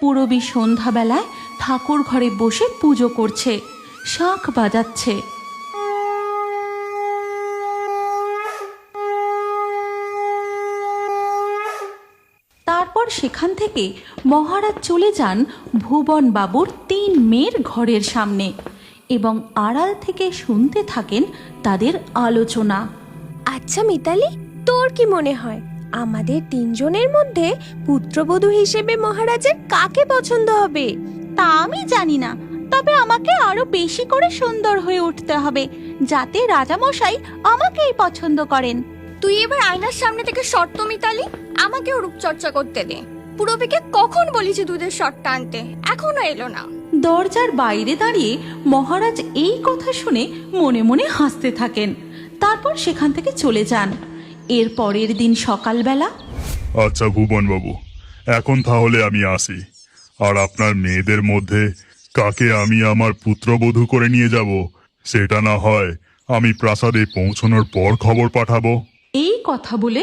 পুরবী সন্ধ্যাবেলায় ঠাকুর ঘরে বসে পুজো করছে শাঁখ বাজাচ্ছে। তারপর সেখান থেকে মহারাজ চলে যান ভুবন বাবুর তিন মেয়ের ঘরের সামনে এবং আড়াল থেকে শুনতে থাকেন তাদের আলোচনা। আচ্ছা মিতালি, তোর কি মনে হয়? আমাদের তিনজনের মধ্যে পুত্রবধূ হিসেবে মহারাজের কাকে পছন্দ হবে? তা আমি জানি না তবে আমাকে আরও বেশি করে সুন্দর হয়ে উঠতে হবে যাতে রাজামশাই আমাকেই পছন্দ করেন। তুই এবার আয়নার সামনে থেকে শর্ত মিতালি আমাকেও রূপচর্চা করতে দে। পুরবিকে কখন বলেছি দুধের শর্টটা আনতে? এখনও এলো না। দরজার বাইরে দাঁড়িয়ে মহারাজ এই কথা শুনে মনে মনে হাসতে থাকেন। তারপর সেখান থেকে চলে যান। এর পরের দিন সকালবেলা? আচ্ছা ভুবন বাবু এখন তাহলে আমি আসি। আর আপনার মেয়েদের মধ্যে কাকে আমি আমার পুত্রবধূ করে নিয়ে যাব সেটা না হয় আমি প্রাসাদে পৌঁছানোর পর খবর পাঠাবো। এই কথা বলে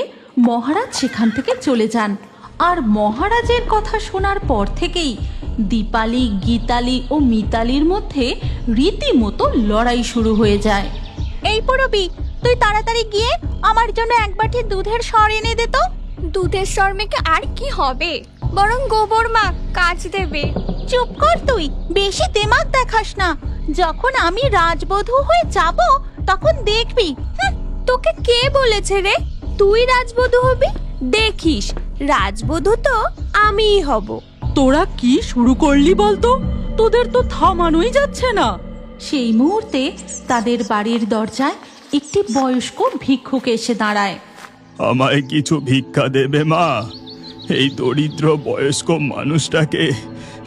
মহারাজ সেখান থেকে চলে যান। আর মহারাজের কথা শোনার পর থেকেই দীপালি গীতালি ও মিতালির মধ্যে রীতিমতো লড়াই শুরু হয়ে যায়। এই পরবি তুই তাড়াতাড়ি গিয়ে আমার জন্য এক বাটি দুধের স্বর এনে দে তো। দুধের স্বর মেখে আর কি হবে? বরং গোবর মা কাজ দেবে। চুপ কর তুই বেশি দেমাগ দেখাস না। যখন আমি রাজবধূ হয়ে যাব তখন দেখবি তোকে কে বলেছে রে? তুই রাজবধূ হবি? দেখিস রাজবধূ তো আমিই হব। তোরা কি শুরু করলি বলতো? তোদের তো থামানোই যাচ্ছে না। সেই মুহূর্তে তাদের বাড়ির দরজায় একটি বয়স্ক ভিক্ষুক এসে দাঁড়ায়। আমায় কিছু ভিক্ষা দেবে মা? এই দরিদ্র বয়স্ক মানুষটাকে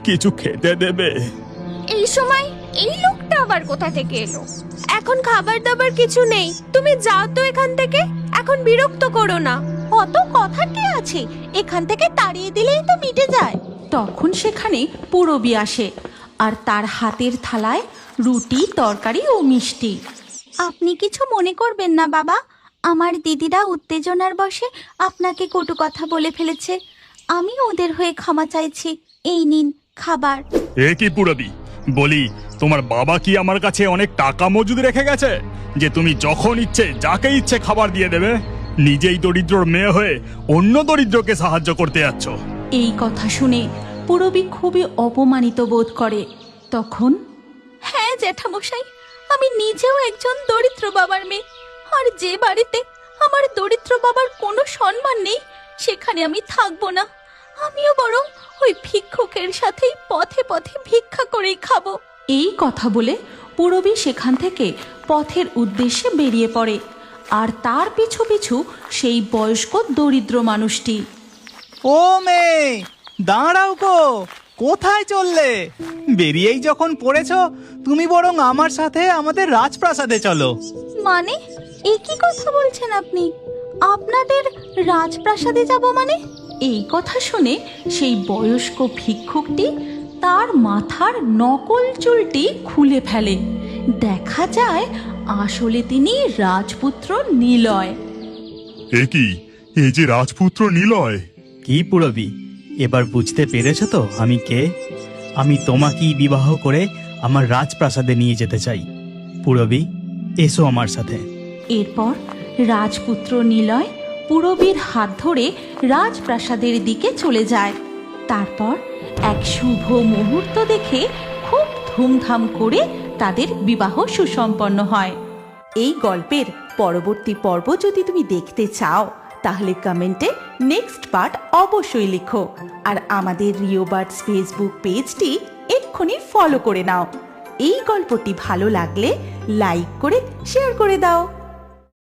কিছু খেতে দেবে? এই সময় এই লোকটা আবার কোথা থেকে এলো? এখন খাবার দাবার কিছু নেই। তুমি যাও তো এখান থেকে। এখন বিরক্ত করো না। অত কথা কি আছে? এখান থেকে তাড়িয়ে দিলেই তো মিটে যায়। তখন সেখানে পুরবি আসে আর তার হাতের থালায় রুটি তরকারি ও মিষ্টি। আপনি কিছু মনে করবেন না বাবা। আমার দিদিরা উত্তেজনার বশে আপনাকে কটু কথা বলে ফেলেছে। আমি ওদের হয়ে ক্ষমা চাইছি। এই নিন খাবার। এ কি পুরবি? বলি তোমার বাবা কি আমার কাছে অনেক টাকা মজুদ রেখে গেছে? যে তুমি যখন ইচ্ছে যাকে ইচ্ছে খাবার দিয়ে দেবে নিজেই দরিদ্রর মেয়ে হয়ে অন্য দরিদ্রকে সাহায্য করতে যাচ্ছ। এই কথা শুনে পুরবি খুবই অপমানিত বোধ করে। তখন হ্যাঁ জ্যাঠামশাই আমি নিজেও একজন দরিদ্র বাবার মেয়ে। আর যে বাড়িতে আমার দরিদ্র বাবার কোনো সম্মান নেই সেখানে আমি থাকব না। আমিও বরং ওই ভিক্ষুকের সাথেই পথে পথে ভিক্ষা করেই খাব। এই কথা বলে পুরবী সেখান থেকে পথের উদ্দেশ্যে বেরিয়ে পড়ে। আর তার পিছু পিছু সেই বয়স্ক দরিদ্র মানুষটি। ও মেয়ে দাঁড়াও গো। কোথায় চললে? বেরিয়েই যখন পড়েছ তুমি বরং আমার সাথে আমাদের রাজপ্রাসাদে চলো। মানে? এই কি কথা বলছেন আপনি? আপনাদের রাজপ্রাসাদে যাব মানে? এই কথা শুনে সেই বয়স্ক ভিক্ষুকটি তার মাথার নকল চুলটি খুলে ফেলে। দেখা যায় আসলে তিনি রাজপুত্র নিলয়। এ কি? এই যে রাজপুত্র নিলয়? কি পুরবি? এবার বুঝতে পেরেছ তো আমি কে? আমি তোমাকেই বিবাহ করে আমার রাজপ্রাসাদে নিয়ে যেতে চাই। পুরবি এসো আমার সাথে। এরপর রাজপুত্র নিলয় পুরবীর হাত ধরে রাজপ্রাসাদের দিকে চলে যায়। তারপর এক শুভ মুহূর্ত দেখে খুব ধুমধাম করে তাদের বিবাহ সুসম্পন্ন হয়। এই গল্পের পরবর্তী পর্ব যদি তুমি দেখতে চাও তাহলে কমেন্টে নেক্সট পার্ট অবশ্যই লিখো। আর আমাদের রিও বার্ডস ফেসবুক পেজটি এক্ষুনি ফলো করে নাও। এই গল্পটি ভালো লাগলে লাইক করে, শেয়ার করে দাও।